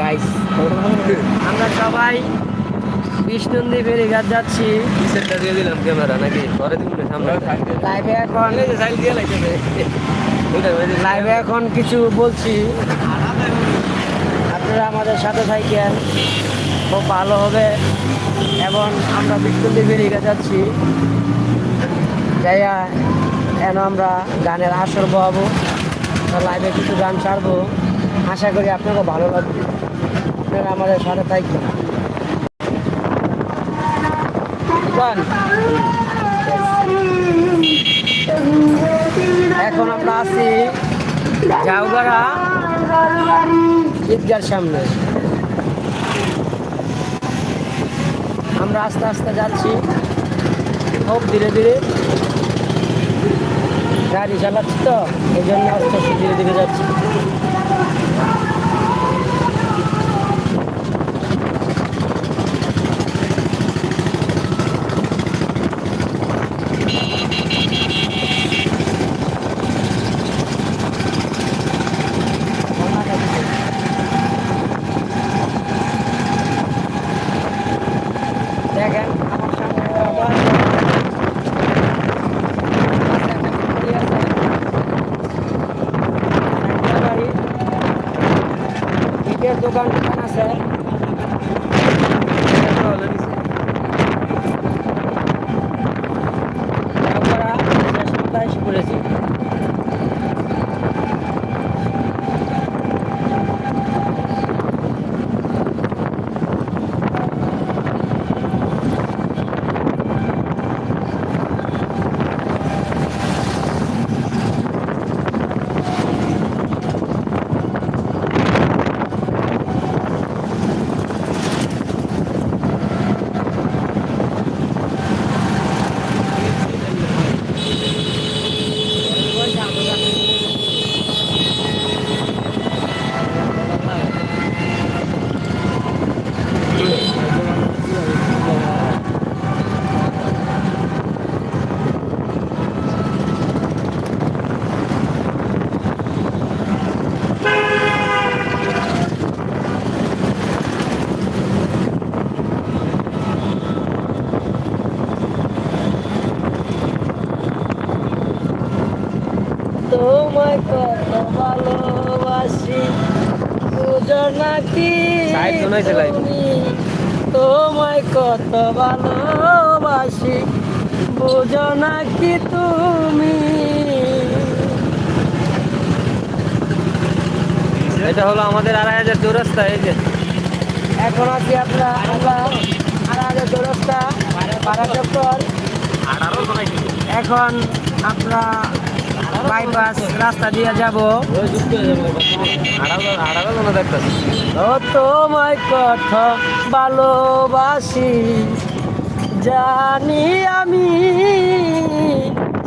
Guys আমরা সবাই বিষ্ণুন্দি ফেরিঘাট যাচ্ছি। দিয়ে দিলাম ক্যামেরা নাকি? পরে দিব না সামনে? লাইভে এখন লাইভে এখন কিছু বলছি। আপনারা আমাদের সাথে থাকেন। খুব ভালো হবে। এবং আমরা বিষ্ণুন্দি ফেরিঘাট যাচ্ছি। যাইয়া এখন আমরা গানের আসর বহাবো। লাইভে কিছু গান ছাড়বো। আশা করি আপনাকে ভালো লাগবে। আপনারা আমাদের সাথে থাকবেন। এখন আমরা আছি ঝাউগাড়া ঈদগার সামনে। আমরা আস্তে আস্তে যাচ্ছি। খুব ধীরে ধীরে। গাড়ি চালাচ্ছি তো এই জন্য আস্তে আস্তে ধীরে ধীরে যাচ্ছি। তোমায় কত ভালোবাসি। বুঝো নাকি. তুমি? তোমায় কত ভালোবাসি। বুঝো নাকি তুমি? এটা হলো আমাদের আড়াই হাজার চৌরাস্তা এই যে। এখন আছি আমরা আমরা আড়াই দরস্তা বারা চক্কর এখন আমরা বাইপাস রাস্তা দিয়ে যাব। তোমায় কত ভালোবাসি জানি আমি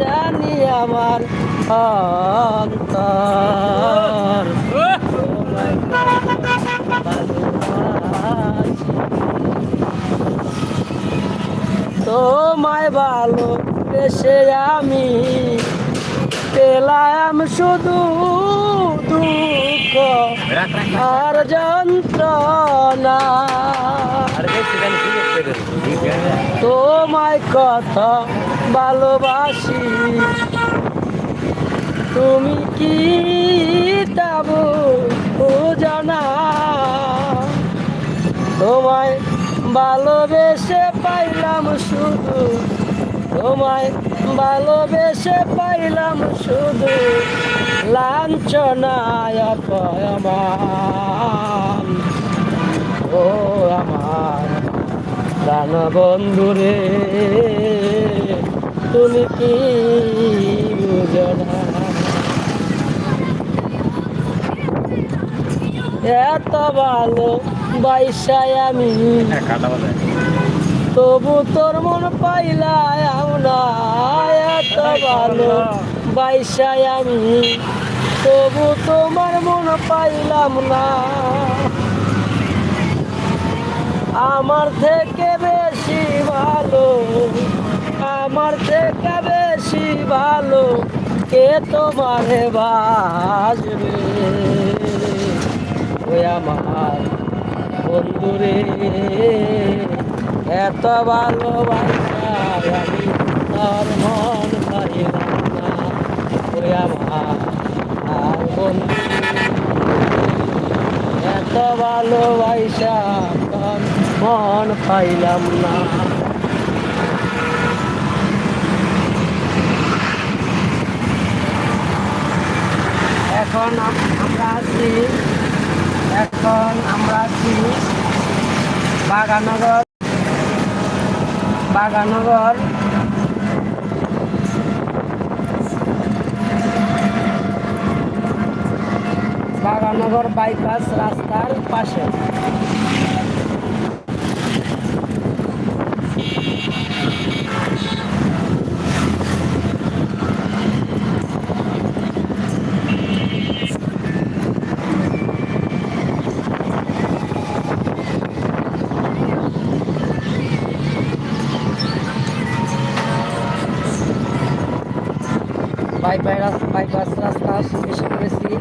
জানি আমার অন্তর। তোমায় ভালো বেসে আমি পেলাম শুধু দুঃখ আর যন্ত্রণা। তোমায় কত ভালোবাসি। তুমি কি তাবো জানা তোমায় ভালোবেসে পাইলাম শুধু তোমায় ভালোবেসে পাইলাম শুধু লাঞ্ছনায় অপয়মান ও আমার প্রাণ বন্ধুরে তুমি কি বুঝো না? এত ভালো বাইসায় আমি বাজায়। তবু তোর মন পাইলাম না এত ভালো। বাইসায় আমি, তবু তোমার মন পাইলাম না। আমার থেকে বেশি ভালো, আমার থেকে বেশি ভালো, কে তোমারে বাসবে ওই আমার বন্ধুরে। এত ভালোবাসা আমি তোর মন এত মন না। এখন আম- আমরা আছি, এখন আমরা আছি বাগানগর। বাগানগর বাগানগর বাইপাস রাস্তার পাশে। বাইপাই রাস্তা বাইপাস রাস্তা এসে করেছি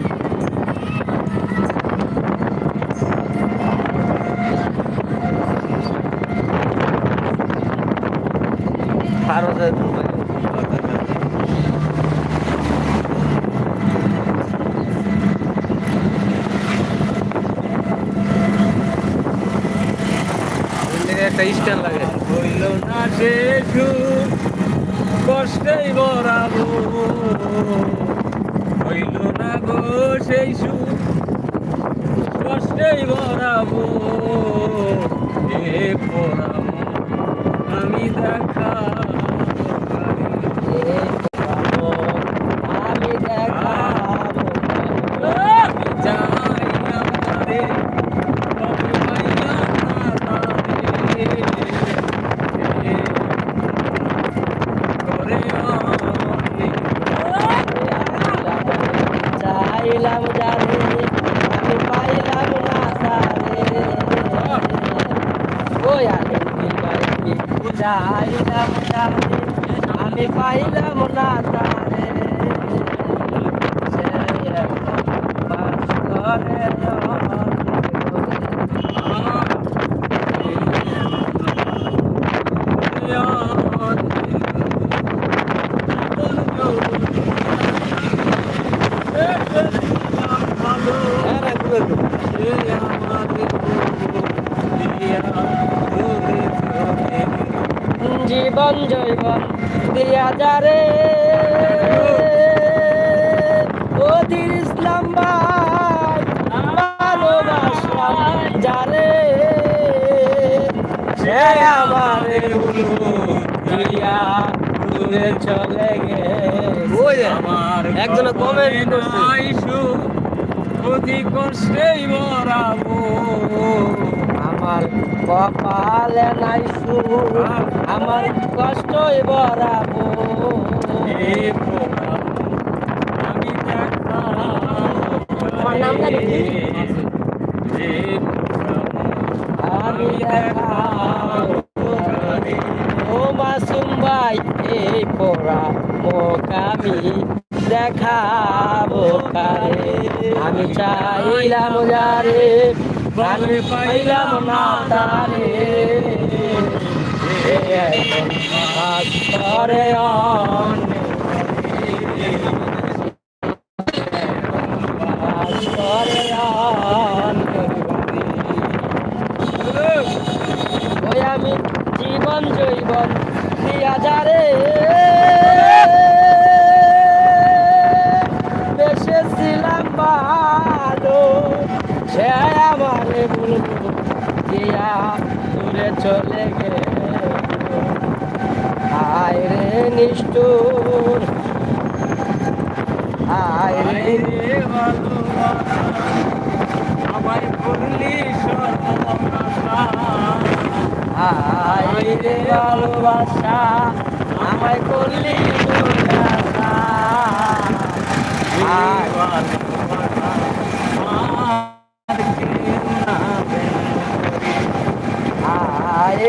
একটা স্ট্যান্ড লাগে। হইল না শেষ কষ্টেই বরাবো হইল না গো সেই সুখ কষ্টেই বরাবো এ পরাবো আমি দেখা এ পাবো, আমি দেখাবো আমি যাই আমারে তবে পাইলাম না তারে করে অনেক চাইলাম জানি আমি পাইলাম না তারে ওই আলে চাইলাম জানি আমি পাইলাম না তারে সে এখন বাস করে জীবন জৈবন দিয়া যারে অধীর ইসলাম ভাই ভালোবাসলাম যারে। সে আমারে দিয়া দূরে চলে গেছে। আমার একজনে comment করছে। কষ্টেই বরাবো আমার কপালে নাই সুখ আমার কষ্টই বরাবো আমি ও মাসুম ভাই এই পোড়া মোক আমি দেখাবো কারে। আমি চাইলাম যারে আমি পাইলাম না তারে করে কাজ করে ওই আমি জীবন জৈবন দিয়া যারে বেসেছিলাম ভালো সে আমারে বলব দিয়া দূরে চলে গেল আয় রে নিষ্ঠুর আয় রে রে ভালোবাসা আমায় করলি সর্বনাশা আয় রে ভালোবাসা আমায় করলি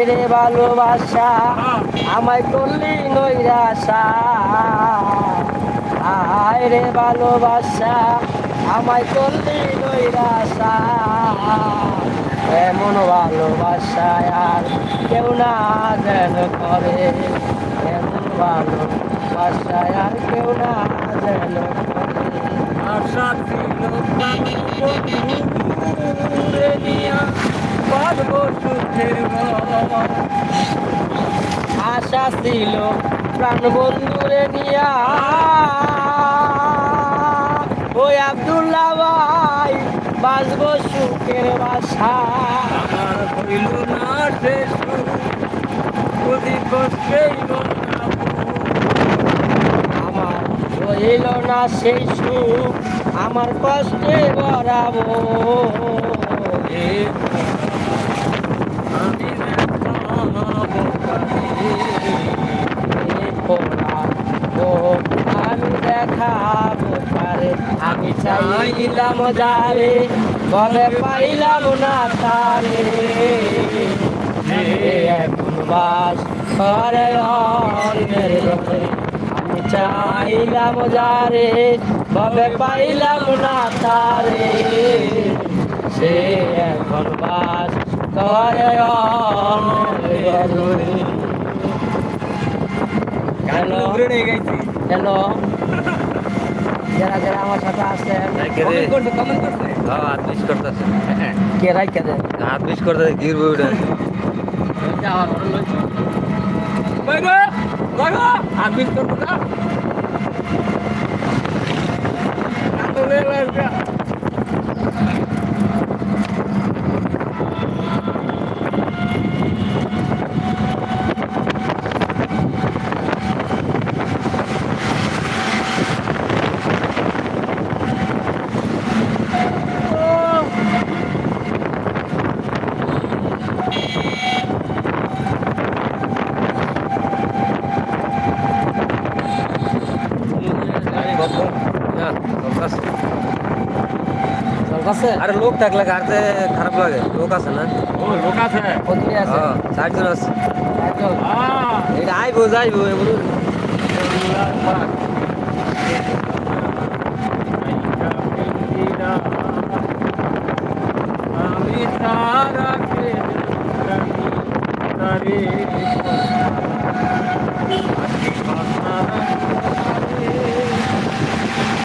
রে ভালোবাসা আমায় করলি নৈরাশা। আয় রে ভালোবাসা আমায় করলি নৈরাশা এমন ভালোবাসায় আর কেউ না যেন করে এমন ভালোবাসায় আর কেউ না যেন করে আশা ছিল। আশা ছিল প্রাণ বন্ধুরে নিয়া ওই আব্দুল্লাহ ভাই বাঁচবো সুখের বাসা। আমার হইল না সে। আমার সেই সুখ আমার কষ্টে বরাবো আমি দেখাবো। কাছে। আমি চাইলাম যারে বলে পাইলাম না তারে এখন বাস করে অন্যের ঘরে। আমি চাইলাম যারে বলে পাইলাম না তারে সে এখন বাস করে অন্যের ঘরে। গান Hello. ঘুরে নিয়ে গেছি হ্যালো যারা যারা আমার সাথে আছে হ্যাঁ হাত মিস করতেছে। কে রাইখা দেন হাত মিস করতেছে ওটা বাইরে লাগা হাত মিস করতে না কান্দলে লাগা আছে। আরে লোক থাকলে গাড়িতে খারাপ লাগে। লোক আছে না? ও লোক আছে। কতটি আছে। হ্যাঁ চারজন আছে। আহ এটা আইবো যাইবো তারে